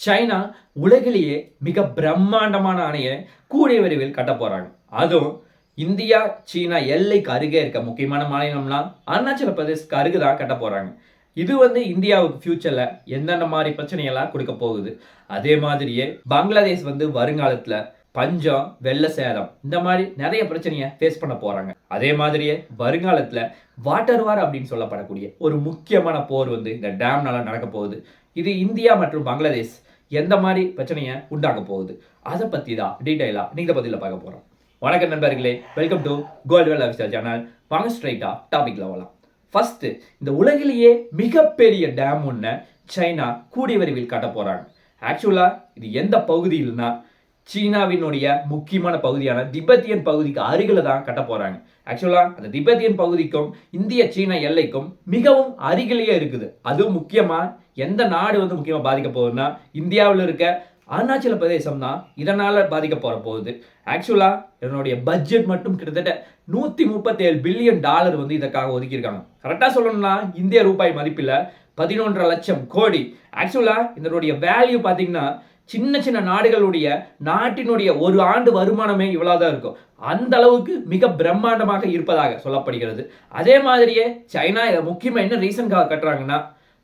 China உலகிலேயே மிக பிரம்மாண்டமான அணையை கூடிய விரைவில் கட்ட போகிறாங்க அதுவும் இந்தியா சீனா எல்லைக்கு அருகே இருக்க முக்கியமான மாநிலம்லாம் அருணாச்சல பிரதேஷ்க்கு அருகு தான் கட்ட போகிறாங்க இது வந்து இந்தியாவுக்கு ஃபியூச்சரில் எந்தெந்த மாதிரி பிரச்சனையெல்லாம் கொடுக்க போகுது? அதே மாதிரியே பங்களாதேஷ் வந்து வருங்காலத்தில் பஞ்சம் வெள்ள சேதம் இந்த மாதிரி நிறைய பிரச்சனையை ஃபேஸ் பண்ண போகிறாங்க அதே மாதிரியே வருங்காலத்தில் வாட்டர் வார் அப்படின்னு சொல்லப்படக்கூடிய ஒரு முக்கியமான போர் வந்து இந்த டேம்னால நடக்க போகுது. இது இந்தியா மற்றும் பங்களாதேஷ் எந்த மாதிரி பிரச்சனையை உண்டாக போகுது? அதை பற்றி தான் டீட்டெயிலாக நீங்கள் பதிலில் பார்க்க போகிறோம் வணக்கம் நண்பர்களே welcome to gold well official channel வாங்க ஸ்ட்ரைட்டாக டாபிக்ல வரலாம் ஃபஸ்ட்டு இந்த உலகிலேயே மிகப்பெரிய டேம் ஒன்று சைனா கூடிய விரைவில் கட்ட போகிறாங்க ஆக்சுவலாக இது எந்த பகுதியில்னா சீனாவினுடைய முக்கியமான பகுதியான திபெத்தியன் பகுதிக்கு அருகில் தான் கட்ட போகிறாங்க ஆக்சுவலாக அந்த திபெத்தியன் பகுதிக்கும் இந்திய சீனா எல்லைக்கும் மிகவும் அருகிலேயே இருக்குது. அதுவும் முக்கியமாக எந்த நாடு வந்து முக்கியமாக பாதிக்க போகுதுன்னா இந்தியாவில் இருக்க அருணாச்சல பிரதேசம் தான் இதனால் பாதிக்க போகிற போகுது. ஆக்சுவலாக என்னுடைய பட்ஜெட் மட்டும் கிட்டத்தட்ட நூற்றி முப்பத்தேழு பில்லியன் டாலர் வந்து இதற்காக ஒதுக்கியிருக்காங்க. கரெக்டாக சொல்லணும்னா இந்திய ரூபாய் மதிப்பில் பதினொன்றரை லட்சம் கோடி. ஆக்சுவலாக இதனுடைய வேல்யூ பார்த்தீங்கன்னா சின்ன சின்ன நாடுகளுடைய நாட்டினுடைய ஒரு ஆண்டு வருமானமே இவ்வளவுதான் இருக்கும். அந்த அளவுக்கு மிக பிரம்மாண்டமாக இருப்பதாக சொல்லப்படுகிறது. அதே மாதிரியே சைனா இதை என்ன ரீசன்காக கட்டுறாங்கன்னா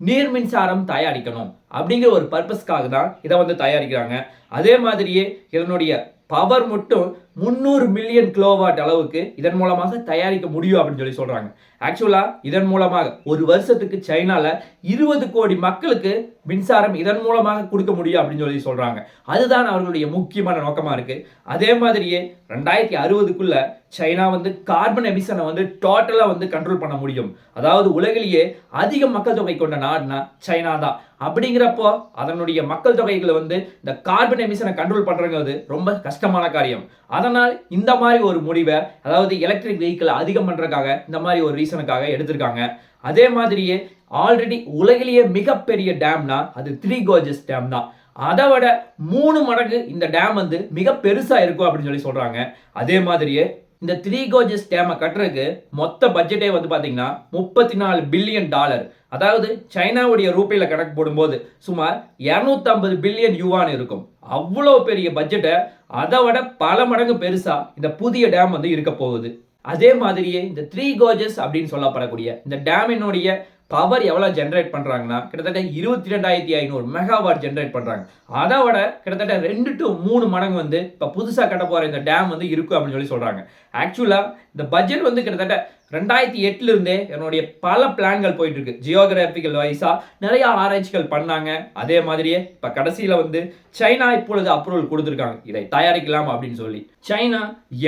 நீர் மின்சாரம் தயாரிக்கணும் அப்படிங்கிற ஒரு பர்பஸ்க்காக தான் இதை வந்து தயாரிக்கிறாங்க. அதே மாதிரியே இதனுடைய பவர் மட்டும் முந்நூறு மில்லியன் கிலோவாட் அளவுக்கு இதன் மூலமாக தயாரிக்க முடியும் அப்படின்னு சொல்லி சொல்கிறாங்க ஆக்சுவலா இதன் மூலமாக ஒரு வருஷத்துக்கு சைனால இருபது கோடி மக்களுக்கு மின்சாரம் இதன் மூலமாக கொடுக்க முடியும் அப்படின்னு சொல்லி சொல்கிறாங்க அதுதான் அவர்களுடைய முக்கியமான நோக்கமாக இருக்கு. அதே மாதிரியே ரெண்டாயிரத்தி அறுபதுக்குள்ள சைனா வந்து கார்பன் எமிஷனை வந்து டோட்டலாக வந்து கண்ட்ரோல் பண்ண முடியும். அதாவது உலகிலேயே அதிக மக்கள் தொகை கொண்ட நாடுனா சைனா தான். அப்படிங்கிறப்போ அதனுடைய மக்கள் தொகைகளை வந்து இந்த கார்பன் எமிஷனை கண்ட்ரோல் பண்ணுறங்கிறது ரொம்ப கஷ்டமான காரியம். அதனால் இந்த மாதிரி ஒரு முடிவை அதாவது எலக்ட்ரிக் வெஹிக்கிள் அதிகம் பண்ணுறக்காக இந்த மாதிரி ஒரு ரீசனுக்காக எடுத்திருக்காங்க. அதே மாதிரியே ஆல்ரெடி உலகிலேயே மிகப்பெரிய டேம்னா அது த்ரீ கோஜஸ் டேம் தான். அதை விட மூணு மடங்கு இந்த டேம் வந்து மிக பெருசாக இருக்கும் அப்படின்னு சொல்லி சொல்கிறாங்க அதே மாதிரியே இந்த த்ரீ கோஜஸ் டேமை கட்டுறதுக்கு மொத்த பட்ஜெட்டே வந்து பார்த்தீங்கன்னா முப்பத்தி நாலு பில்லியன் டாலர் அதாவது சைனாவுடைய ரூபாயில கணக்கு போடும்போது சுமார் 250 பில்லியன் யுவான் இருக்கும். அவ்வளோ பெரிய பட்ஜெட்டை அதை விட பல மடங்கு பெருசா இந்த புதிய டேம் வந்து இருக்க போகுது. அதே மாதிரியே இந்த த்ரீ கோஜஸ் அப்படின்னு சொல்லப்படக்கூடிய இந்த டேமினுடைய பவர் எவ்வளோ ஜென்ரேட் பண்ணுறாங்கன்னா கிட்டத்தட்ட இருபத்தி ரெண்டாயிரத்தி ஐநூறு மெகாவாட் ஜென்ரேட் பண்ணுறாங்க அதை விட கிட்டத்தட்ட ரெண்டு டு மூணு மடங்கு வந்து இப்போ புதுசாக கட்ட போகிற இந்த டேம் வந்து இருக்கும் அப்படின்னு சொல்லி சொல்கிறாங்க ஆக்சுவலாக இந்த பட்ஜெட் வந்து கிட்டத்தட்ட ரெண்டாயிரத்தி எட்டுல இருந்தே என்னுடைய பல பிளான்கள் போயிட்டு இருக்கு ஜியோகிராபிக்கல் வைஸா நிறைய ஆராய்ச்சிகள் பண்ணாங்க. அதே மாதிரியே இப்ப கடைசியில வந்து சைனா இப்பொழுது அப்ரூவல் கொடுத்துருக்காங்க. இதை தயாரிக்கலாம் அப்படின்னு சொல்லி. சைனா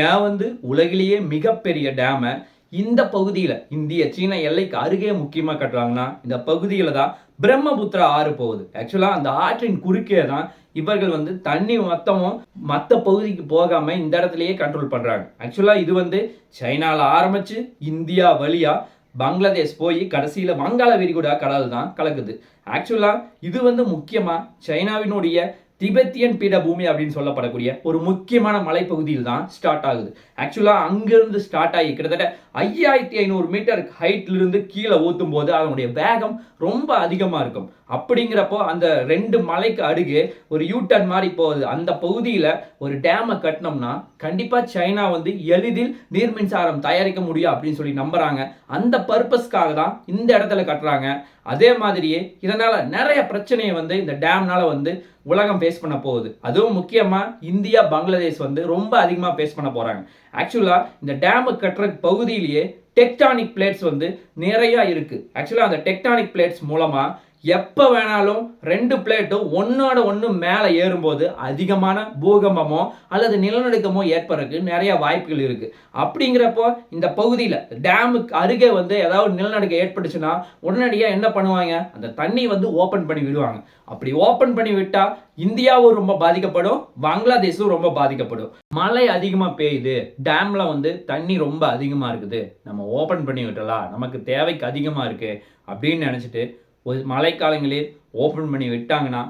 ஏன் வந்து உலகிலேயே மிகப்பெரிய டேமை இந்த பகுதியில் இந்திய சீன எல்லைக்கு அருகே முக்கியமாக கட்டுறாங்கன்னா இந்த பகுதியில தான் பிரம்மபுத்திரா ஆறு போகுது. ஆக்சுவலாக அந்த ஆற்றின் குறுக்கே தான் இவர்கள் வந்து தண்ணி மொத்தமும் மற்ற பகுதிக்கு போகாம இந்த இடத்துலயே கண்ட்ரோல் பண்றாங்க. ஆக்சுவலா இது வந்து சைனாவில் ஆரம்பிச்சு இந்தியா வழியா பங்களாதேஷ் போய் கடைசியில் வங்காள விரிகுடா கடல் தான் கலக்குது. ஆக்சுவலா இது வந்து முக்கியமாக சைனாவினுடைய திபெத்தியன் பீடபூமி அப்படின்னு சொல்லப்படக்கூடிய ஒரு முக்கியமான மலைப்பகுதியில் தான் ஸ்டார்ட் ஆகுது ஆக்சுவலாக அங்கிருந்து ஸ்டார்ட் ஆகி கிட்டத்தட்ட ஐயாயிரத்தி ஐநூறு மீட்டர் ஹைட்லிருந்து கீழே ஊற்றும் போது அதனுடைய வேகம் ரொம்ப அதிகமாக இருக்கும். அப்படிங்கிறப்போ அந்த ரெண்டு மலைக்கு அருகே ஒரு யூட்டன் மாதிரி போகுது. அந்த பகுதியில் ஒரு டேமை கட்டினோம்னா கண்டிப்பாக சைனா வந்து எளிதில் நீர் மின்சாரம் தயாரிக்க முடியும் அப்படின்னு சொல்லி நம்புகிறாங்க அந்த பர்பஸ்க்காக தான் இந்த இடத்துல கட்டுறாங்க. அதே மாதிரியே இதனால் நிறைய பிரச்சனையை வந்து இந்த டேம்னால் வந்து உலகம் ஃபேஸ் பண்ண போகுது. அதுவும் முக்கியமாக இந்தியா பங்களாதேஷ் வந்து ரொம்ப அதிகமாக ஃபேஸ் பண்ண போகிறாங்க ஆக்சுவலாக இந்த டேமு கட்டுற பகுதியிலேயே டெக்டானிக் பிளேட்ஸ் வந்து நிறையா இருக்குது ஆக்சுவலாக அந்த டெக்டானிக் பிளேட்ஸ் மூலமாக எப்போ வேணாலும் ரெண்டு பிளேட்டும் ஒன்றோட ஒன்று மேலே ஏறும்போது அதிகமான பூகம்பமோ அல்லது நிலநடுக்கமோ ஏற்படுறதுக்கு நிறைய வாய்ப்புகள் இருக்குது அப்படிங்கிறப்போ இந்த பகுதியில் டேமுக்கு அருகே வந்து ஏதாவது நிலநடுக்கம் ஏற்பட்டுச்சுன்னா உடனடியாக என்ன பண்ணுவாங்க? அந்த தண்ணி வந்து ஓப்பன் பண்ணி விடுவாங்க. அப்படி ஓப்பன் பண்ணி விட்டால் இந்தியாவும் ரொம்ப பாதிக்கப்படும் பங்களாதேஷும் ரொம்ப பாதிக்கப்படும். மழை அதிகமாக பெய்யுது டேமில் வந்து தண்ணி ரொம்ப அதிகமாக இருக்குது. நம்ம ஓப்பன் பண்ணி விட்டலாம் நமக்கு தேவைக்கு அதிகமாக இருக்குது அப்படின்னு நினச்சிட்டு ஒரு மழைக்காலங்களில் ஓப்பன் பண்ணி விட்டாங்கன்னா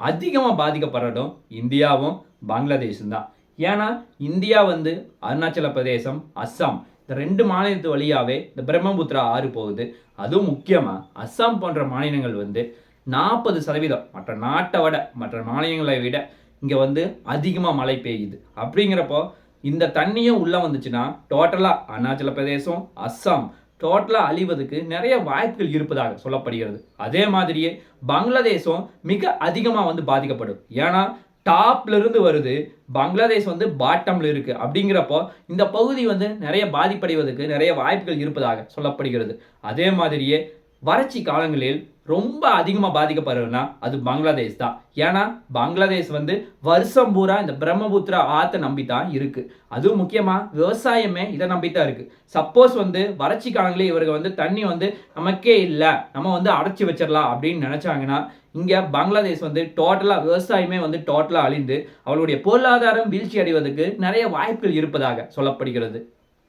அதிகமாக பாதிக்கப்படுறதும் இந்தியாவும் பங்களாதேஷும் தான். ஏன்னா இந்தியா வந்து அருணாச்சல பிரதேசம் அஸ்ஸாம் இந்த ரெண்டு மாநிலத்து வழியாவே இந்த பிரம்மபுத்திரா ஆறு போகுது. அதுவும் முக்கியமாக அஸ்ஸாம் போன்ற மாநிலங்கள் வந்து நாற்பது சதவீதம் மற்ற நாட்டை விட மற்ற மாநிலங்களை விட இங்கே வந்து அதிகமாக மழை பெய்யுது. அப்படிங்கிறப்போ இந்த தண்ணியும் உள்ளே வந்துச்சுன்னா டோட்டலாக அருணாச்சல பிரதேசம் அஸ்ஸாம் டோட்டலாக அழிவதற்கு நிறைய வாய்ப்புகள் இருப்பதாக சொல்லப்படுகிறது. அதே மாதிரியே பங்களாதேஷும் மிக அதிகமாக வந்து பாதிக்கப்படும். ஏன்னா டாப்ல இருந்து வருது பங்களாதேஷ் வந்து பாட்டம்ல இருக்கு. அப்படிங்கிறப்போ இந்த பகுதி வந்து நிறைய பாதிப்படைவதற்கு நிறைய வாய்ப்புகள் இருப்பதாக சொல்லப்படுகிறது. அதே மாதிரியே வறட்சி காலங்களில் ரொம்ப அதிகமாக பாதிக்கப்படுறதுனா அது பங்களாதேஷ் தான். ஏன்னா பங்களாதேஷ் வந்து வருஷம் பூரா இந்த பிரம்மபுத்திரா ஆற்றை நம்பி தான் இருக்குது அதுவும் முக்கியமாக விவசாயமே இதை நம்பி தான் இருக்குது சப்போஸ் வந்து வறட்சி காலங்களே இவர்கள் வந்து தண்ணி வந்து நமக்கே இல்லை நம்ம வந்து அடைச்சி வச்சிடலாம் அப்படின்னு நினச்சாங்கன்னா இங்கே பங்களாதேஷ் வந்து டோட்டலாக விவசாயமே வந்து டோட்டலாக அழிந்து அவளுடைய பொருளாதாரம் வீழ்ச்சி அடைவதற்கு நிறைய வாய்ப்புகள் இருப்பதாக சொல்லப்படுகிறது.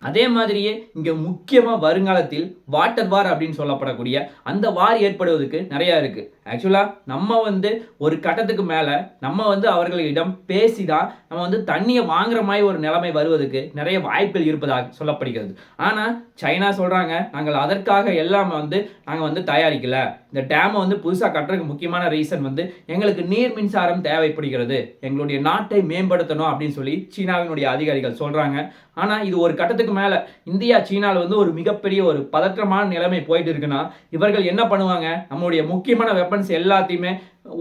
அதே மாதிரியே இங்கே முக்கியமாக வருங்காலத்தில் வாட்டர் வார் அப்படின்னு சொல்லப்படக்கூடிய அந்த வார் ஏற்படுவதற்கு நிறையா இருக்குது ஆக்சுவலாக நம்ம வந்து ஒரு கட்டத்துக்கு மேலே நம்ம வந்து அவர்களிடம் பேசி தான் நம்ம வந்து தண்ணியை வாங்குற மாதிரி ஒரு நிலைமை வருவதற்கு நிறைய வாய்ப்புகள் இருப்பதாக சொல்லப்படுகிறது. ஆனால் சைனா சொல்கிறாங்க நாங்கள் அதற்காக எல்லாம் வந்து நாங்கள் வந்து தயாரிக்கலை. இந்த டேமை வந்து புதுசாக கட்டுறதுக்கு முக்கியமான ரீசன் வந்து எங்களுக்கு நீர் மின்சாரம் தேவைப்படுகிறது. எங்களுடைய நாட்டை மேம்படுத்தணும் அப்படின்னு சொல்லி சீனாவினுடைய அதிகாரிகள் சொல்கிறாங்க ஆனால் இது ஒரு கட்டத்துக்கு மேலே இந்தியா சீனாவில் வந்து ஒரு மிகப்பெரிய ஒரு பதற்றமான நிலைமை போயிட்டு இருக்குன்னா இவர்கள் என்ன பண்ணுவாங்க? நம்மளுடைய முக்கியமான வெப்ப வெப்பன்ஸ் எல்லாத்தையுமே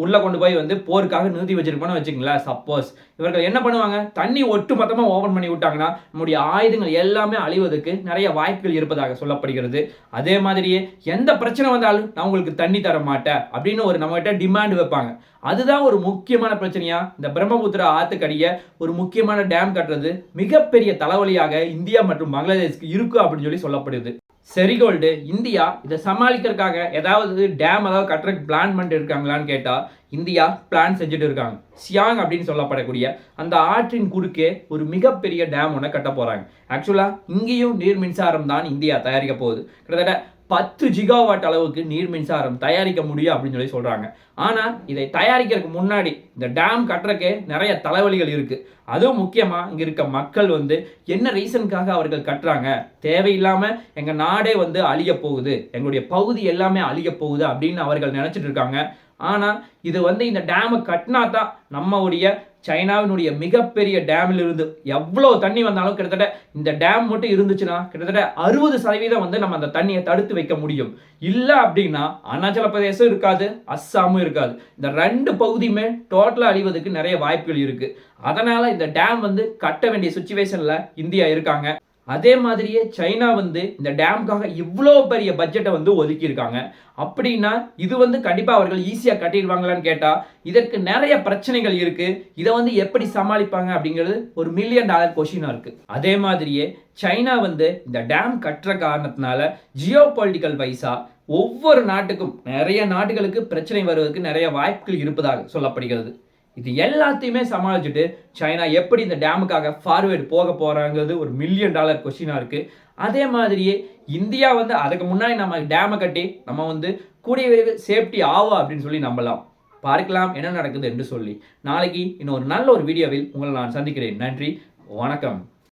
உள்ளே கொண்டு போய் வந்து போருக்காக நிறுத்தி வச்சிருக்கோம்னு வச்சுங்களேன் சப்போஸ் இவர்கள் என்ன பண்ணுவாங்க? தண்ணி ஒட்டு மொத்தமாக ஓப்பன் பண்ணி விட்டாங்கன்னா நம்முடைய ஆயுதங்கள் எல்லாமே அழிவதற்கு நிறைய வாய்ப்புகள் இருப்பதாக சொல்லப்படுகிறது. அதே மாதிரியே எந்த பிரச்சனை வந்தாலும் நான் உங்களுக்கு தண்ணி தர மாட்டேன் அப்படின்னு ஒரு நம்மகிட்ட டிமாண்ட் வைப்பாங்க. அதுதான் ஒரு முக்கியமான பிரச்சனையா? இந்த பிரம்மபுத்திரா ஆத்துக்கடிய ஒரு முக்கியமான டேம் கட்டுறது மிகப்பெரிய தலைவலியாக இந்தியா மற்றும் பங்களாதேஷ்க்கு இருக்கு அப்படின்னு சொல்லி சொல்லப்படுது. செரிகோல்டு இந்தியா இதை சமாளிக்கிறதுக்காக ஏதாவது டேம் ஏதாவது கட்டுறதுக்கு பிளான் பண்ணிட்டு இருக்காங்களான்னு கேட்டால் இந்தியா பிளான் செஞ்சுட்டு இருக்காங்க. சியாங் அப்படின்னு சொல்லப்படக்கூடிய அந்த ஆற்றின் குறுக்கே ஒரு மிகப்பெரிய டேம் ஒன்று கட்ட போகிறாங்க ஆக்சுவலாக இங்கேயும் நீர் மின்சாரம் தான் இந்தியா தயாரிக்க போகுது. கிட்டத்தட்ட பத்து ஜிகாவாட் அளவுக்கு நீர் மின்சாரம் தயாரிக்க முடியும் அப்படின்னு சொல்லி சொல்கிறாங்க ஆனால் இதை தயாரிக்கிறதுக்கு முன்னாடி இந்த டேம் கட்டுறக்கே நிறைய தலைவலிகள் இருக்குது அதுவும் முக்கியமாக இங்கே இருக்க மக்கள் வந்து என்ன ரீசனுக்காக அவர்கள் கட்டுறாங்க? தேவையில்லாமல் எங்கள் நாடே வந்து அழிய போகுது. எங்களுடைய பகுதி எல்லாமே அழிய போகுது அப்படின்னு அவர்கள் நினச்சிட்டு இருக்காங்க. ஆனால் இது வந்து இந்த டேமை கட்டினா தான் நம்மளுடைய சைனாவினுடைய மிகப்பெரிய டேமில் இருந்து எவ்வளோ தண்ணி வந்தாலும் கிட்டத்தட்ட இந்த டேம் மட்டும் இருந்துச்சுன்னா கிட்டத்தட்ட அறுபது சதவீதம் வந்து நம்ம அந்த தண்ணியை தடுத்து வைக்க முடியும். இல்லை அப்படின்னா அருணாச்சல பிரதேசம் இருக்காது அஸ்ஸாமும் இருக்காது. இந்த ரெண்டு பகுதியுமே டோட்டலாக அழிவதற்கு நிறைய வாய்ப்புகள் இருக்குது அதனால் இந்த டேம் வந்து கட்ட வேண்டிய சுச்சுவேஷனில் இந்தியா இருக்காங்க. அதே மாதிரியே சைனா வந்து இந்த டேமுக்காக இவ்வளோ பெரிய பட்ஜெட்டை வந்து ஒதுக்கியிருக்காங்க. அப்படின்னா இது வந்து கண்டிப்பாக அவர்கள் ஈஸியாக கட்டிடுவாங்களான்னு கேட்டால் இதற்கு நிறைய பிரச்சனைகள் இருக்குது இதை வந்து எப்படி சமாளிப்பாங்க அப்படிங்கிறது ஒரு மில்லியன் டாலர் கொஷினாக இருக்குது அதே மாதிரியே சைனா வந்து இந்த டேம் கட்டுற காரணத்தினால ஜியோ பொலிட்டிக்கல் வைஸாக ஒவ்வொரு நாட்டுக்கும் நிறைய நாடுகளுக்கு பிரச்சனை வருவதற்கு நிறைய வாய்ப்புகள் இருப்பதாக சொல்லப்படுகிறது. இது எல்லாத்தையுமே சமாளிச்சுட்டு சைனா எப்படி இந்த டேமுக்காக ஃபார்வேர்டு போக போகிறாங்கிறது ஒரு மில்லியன் டாலர் கொஷினாக இருக்குது அதே மாதிரியே இந்தியா வந்து அதுக்கு முன்னாடி நம்ம டேமை கட்டி நம்ம வந்து கூடிய விரைவில் சேஃப்டி ஆகும் அப்படின்னு சொல்லி நம்பலாம். பார்க்கலாம் என்ன நடக்குது என்று சொல்லி. நாளைக்கு இன்னொரு நல்ல ஒரு வீடியோவில் உங்களை நான் சந்திக்கிறேன். நன்றி. வணக்கம்.